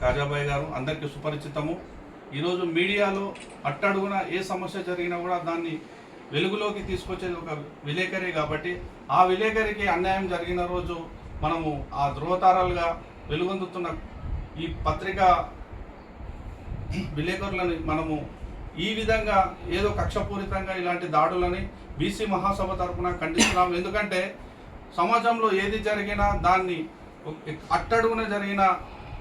కాజాబాయ్ గారు అందరికీ సుపరిచితము. ఈరోజు మీడియాలో అట్టడుగున ఏ సమస్య జరిగినా కూడా దాన్ని వెలుగులోకి తీసుకొచ్చేది ఒక విలేకరి కాబట్టి ఆ విలేకరికి అన్యాయం జరిగిన రోజు మనము ఆ ధృవతారాలుగా వెలుగొందుతున్న ఈ పత్రిక విలేకరులని మనము ఈ విధంగా ఏదో కక్షపూరితంగా ఇలాంటి దాడులని బీసీ మహాసభ తరఫున ఖండిస్తున్నాం. ఎందుకంటే సమాజంలో ఏది జరిగినా దాన్ని అట్టడుగున జరిగిన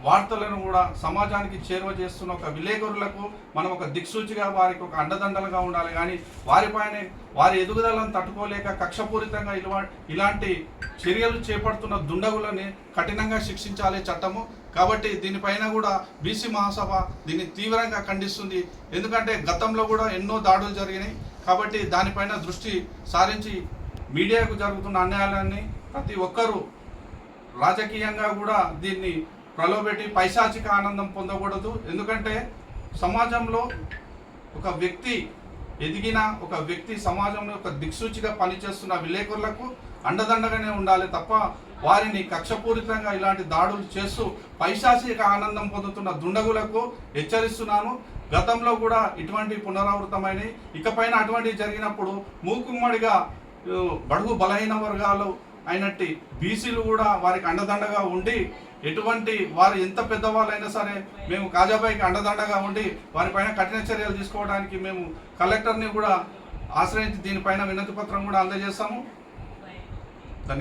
వార్తలను కూడా సమాజానికి చేరువ చేస్తున్న ఒక విలేకరులకు మనం ఒక దిక్సూచిగా వారికి ఒక అండదండలుగా ఉండాలి. కానీ వారిపైన వారి ఎదుగుదలను తట్టుకోలేక కక్షపూరితంగా ఇలా ఇలాంటి చర్యలు చేపడుతున్న దుండగులని కఠినంగా శిక్షించాలి చట్టము. కాబట్టి దీనిపైన కూడా బీసీ మహాసభ దీన్ని తీవ్రంగా ఖండిస్తుంది. ఎందుకంటే గతంలో కూడా ఎన్నో దాడులు జరిగినాయి. కాబట్టి దానిపైన దృష్టి సారించి మీడియాకు జరుగుతున్న అన్యాయాలన్నీ ప్రతి ఒక్కరూ రాజకీయంగా కూడా దీన్ని ప్రలోభెట్టి పైశాచిక ఆనందం పొందకూడదు. ఎందుకంటే సమాజంలో ఒక వ్యక్తి ఎదిగిన ఒక వ్యక్తి సమాజంలో ఒక దిక్సూచిగా పనిచేస్తున్న విలేకరులకు అండదండగానే ఉండాలి తప్ప వారిని కక్షపూరితంగా ఇలాంటి దాడులు చేస్తూ పైశాచిక ఆనందం పొందుతున్న దుండగులకు హెచ్చరిస్తున్నాను. గతంలో కూడా ఇటువంటి పునరావృతమైనవి ఇకపైన అటువంటివి జరిగినప్పుడు మూకుమ్మడిగా బడుగు బలహీన వర్గాలు అయినట్టు బీసీలు కూడా వారికి అండదండగా ఉండి ఎటువంటి వారు ఎంత పెద్దవాళ్ళైనా సరే మేము కాజాబాయికి అండదండగా ఉండి వారిపైన కఠిన చర్యలు తీసుకోవడానికి మేము కలెక్టర్ని కూడా ఆశ్రయించి దీనిపైన వినతి పత్రం కూడా అందజేస్తాము.